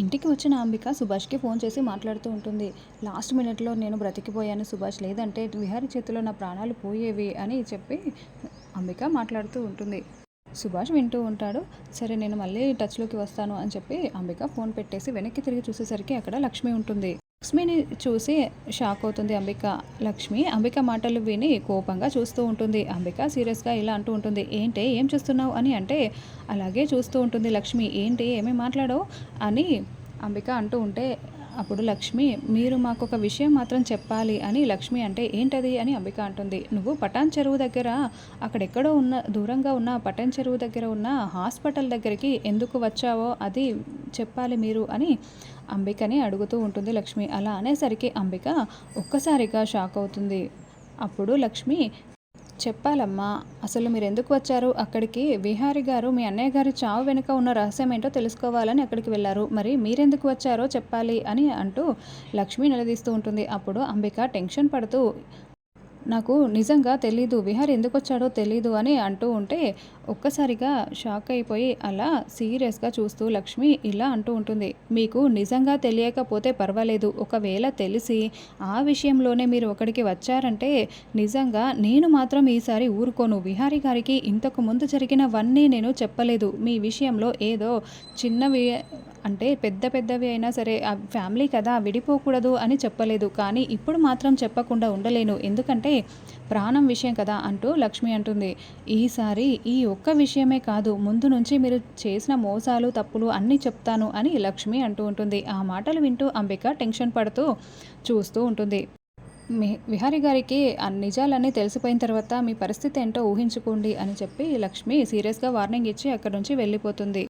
ఇంటికి వచ్చిన అంబిక సుభాష్కి ఫోన్ చేసి మాట్లాడుతూ ఉంటుంది. లాస్ట్ మినిట్లో నేను బ్రతికిపోయాను సుభాష్. లేదంటే విహారీ చేతిలో నా ప్రాణాలు పోయేవి అని చెప్పి అంబిక మాట్లాడుతూ ఉంటుంది. సుభాష్ వింటూ ఉంటాడు. సరే నేను మళ్ళీ టచ్లోకి వస్తాను అని చెప్పి అంబిక ఫోన్ పెట్టేసి వెనక్కి తిరిగి చూసేసరికి అక్కడ లక్ష్మి ఉంటుంది. లక్ష్మిని చూసి షాక్ అవుతుంది అంబిక లక్ష్మి. అంబిక మాటలు విని కోపంగా చూస్తూ ఉంటుంది. అంబిక సీరియస్గా ఇలా అంటూ ఉంటుంది. ఏంటి ఏం చూస్తున్నావు అని అంటే అలాగే చూస్తూ ఉంటుంది లక్ష్మి. ఏంటి ఏమేమి మాట్లాడవు అని అంబిక అంటూ ఉంటే అప్పుడు లక్ష్మి మీరు మాకు ఒక విషయం మాత్రం చెప్పాలి అని లక్ష్మి అంటే ఏంటది? అని అంబిక అంటుంది. నువ్వు పటాన్ చెరువు దగ్గర అక్కడెక్కడో ఉన్న దూరంగా ఉన్న పటాన్ చెరువు దగ్గర ఉన్న హాస్పిటల్ దగ్గరికి ఎందుకు వచ్చావో అది చెప్పాలి మీరు అని అంబికని అడుగుతూ ఉంటుంది లక్ష్మి. అలా అనేసరికి అంబిక ఒక్కసారిగా షాక్ అవుతుంది. అప్పుడు లక్ష్మి చెప్పాలమ్మా అసలు మీరు ఎందుకు వచ్చారు? అక్కడికి విహారి గారు మీ అన్నయ్య గారి చావు వెనుక ఉన్న రహస్యం ఏంటో తెలుసుకోవాలని అక్కడికి వెళ్ళారు. మరి మీరెందుకు వచ్చారో చెప్పాలి అని అంటూ లక్ష్మి నిలదీస్తూ ఉంటుంది. అప్పుడు అంబిక టెన్షన్ పడుతూ నాకు నిజంగా తెలీదు విహార్ ఎందుకు వచ్చాడో తెలీదు అని అంటూ ఉంటే ఒక్కసారిగా షాక్ అయిపోయి అలా సీరియస్గా చూస్తూ లక్ష్మి ఇలా అంటూ ఉంటుంది. మీకు నిజంగా తెలియకపోతే పర్వాలేదు. ఒకవేళ తెలిసి ఆ విషయంలోనే మీరు ఒకడికి వచ్చారంటే నిజంగా నేను మాత్రం ఈసారి ఊరుకోను. విహారీ గారికి ఇంతకు ముందు జరిగినవన్నీ నేను చెప్పలేదు. మీ విషయంలో ఏదో చిన్నవి అంటే పెద్ద పెద్దవి అయినా సరే ఆ ఫ్యామిలీ కదా విడిపోకూడదు అని చెప్పలేదు. కానీ ఇప్పుడు మాత్రం చెప్పకుండా ఉండలేను. ఎందుకంటే ప్రాణం విషయం కదా అంటూ లక్ష్మి అంటుంది. ఈసారి ఈ ఒక్క విషయమే కాదు ముందు నుంచి మీరు చేసిన మోసాలు తప్పులు అన్నీ చెప్తాను అని లక్ష్మి అంటూ ఉంటుంది. ఆ మాటలు వింటూ అంబిక టెన్షన్ పడుతూ చూస్తూ ఉంటుంది. మీ విహారి గారికి ఆ నిజాలన్నీ తెలిసిపోయిన తర్వాత మీ పరిస్థితి ఏంటో ఊహించుకోండి అని చెప్పి లక్ష్మి సీరియస్గా వార్నింగ్ ఇచ్చి అక్కడి నుంచి వెళ్ళిపోతుంది.